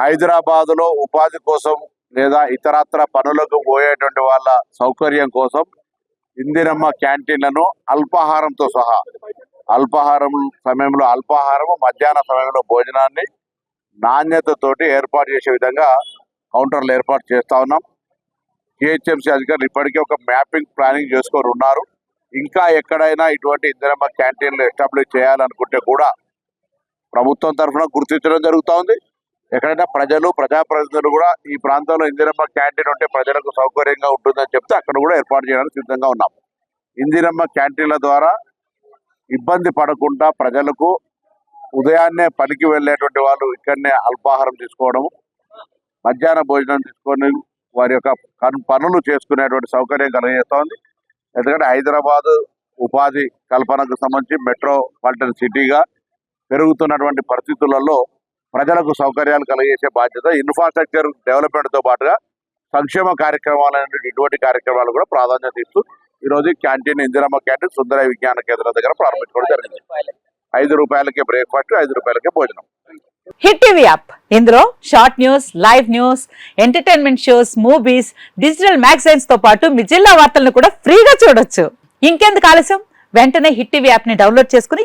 హైదరాబాద్లో ఉపాధి కోసం లేదా ఇతరత్ర పనులకు పోయేటువంటి వాళ్ళ సౌకర్యం కోసం ఇందిరమ్మ క్యాంటీన్లను అల్పాహారంతో సహా అల్పాహారం సమయంలో అల్పాహారం మధ్యాహ్న సమయంలో భోజనాన్ని నాణ్యతతోటి ఏర్పాటు చేసే విధంగా కౌంటర్లు ఏర్పాటు చేస్తా ఉన్నాం. జిహెచ్ఎంసీ అధికారులు ఇప్పటికే ఒక మ్యాపింగ్ ప్లానింగ్ చేసుకొని ఉన్నారు. ఇంకా ఎక్కడైనా ఇటువంటి ఇందిరమ్మ క్యాంటీన్లు ఎస్టాబ్లిష్ చేయాలనుకుంటే కూడా ప్రభుత్వం తరఫున గుర్తించడం జరుగుతూ ఉంది ఎక్కడైనా ప్రజలు ప్రజాప్రతినిధులు కూడా ఈ ప్రాంతంలో ఇందిరమ్మ క్యాంటీన్ ఉంటే ప్రజలకు సౌకర్యంగా ఉంటుందని చెప్తే అక్కడ కూడా ఏర్పాటు చేయడానికి సిద్ధంగా ఉన్నాం. ఇందిరమ్మ క్యాంటీన్ల ద్వారా ఇబ్బంది పడకుండా ప్రజలకు ఉదయాన్నే పనికి వెళ్ళేటువంటి వాళ్ళు ఇక్కడనే అల్పాహారం తీసుకోవడము మధ్యాహ్న భోజనం తీసుకొని వారి యొక్క పనులు చేసుకునేటువంటి సౌకర్యం కలిగజేస్తోంది. ఎందుకంటే హైదరాబాద్ ఉపాధి కల్పనకు సంబంధించి మెట్రోపాలిటన్ సిటీగా పెరుగుతున్నటువంటి పరిస్థితులలో ప్రజలకు సౌకర్యాలు కలిగేసే బాధ్యత ఇన్ఫ్రాస్ట్రక్చర్ డెవలప్మెంట్తో పాటుగా సంక్షేమ కార్యక్రమాలు అనేటువంటి కార్యక్రమాలు కూడా ప్రాధాన్యత ఇస్తూ ఈరోజు క్యాంటీన్ ఇందిరమ్మ క్యాంటీన్ సుందర విజ్ఞాన కేంద్రం దగ్గర ప్రారంభించుకోవడం జరిగింది. ఐదు రూపాయలకే బ్రేక్ఫాస్ట్ ఐదు రూపాయలకే భోజనం. Hit TV app. ఇందులో short news live news entertainment shows movies digital మ్యాగజైన్స్తో పాటు మీ జిల్లా వార్తలను కూడా ఫ్రీగా చూడొచ్చు. ఇంకెందుకు ఆలస్యం? వెంటనే హిట్ టీవీ యాప్ని డౌన్లోడ్ చేసుకుని